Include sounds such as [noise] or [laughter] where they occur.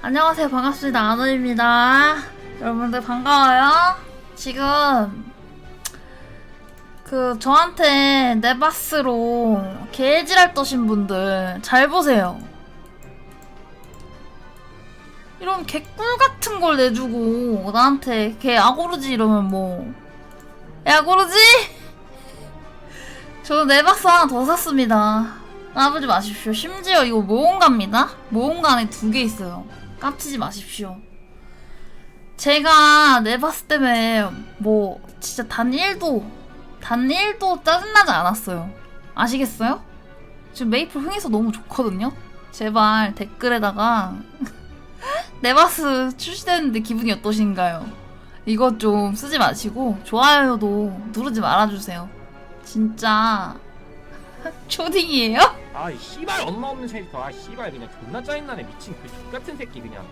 안녕하세요. 반갑습니다. 아노입니다. 여러분들 반가워요. 지금 그 저한테 네바스로 개지랄 떠신 분들 잘 보세요. 이런 개꿀 같은 걸 내주고 나한테 개 아고르지 이러면 뭐 야고르지? 저는 네바스 하나 더 샀습니다. 까불지 마십시오. 심지어 이거 모험가입니다. 모험가 두개 있어요. 깜치지 마십시오. 제가 네바스 때문에 뭐 진짜 단 1도 단 1도 짜증나지 않았어요. 아시겠어요? 지금 메이플 흥해서 너무 좋거든요. 제발 댓글에다가 [laughs] 네바스 출시되는데 기분이 어떠신가요? 이것 좀 쓰지 마시고 좋아요도 누르지 말아주세요. 진짜 [laughs] 초딩이에요? 아 이 씨발 엄마 없는 새끼 아 씨발 그냥 존나 짜증나네. 미친 그 X 같은 새끼 그냥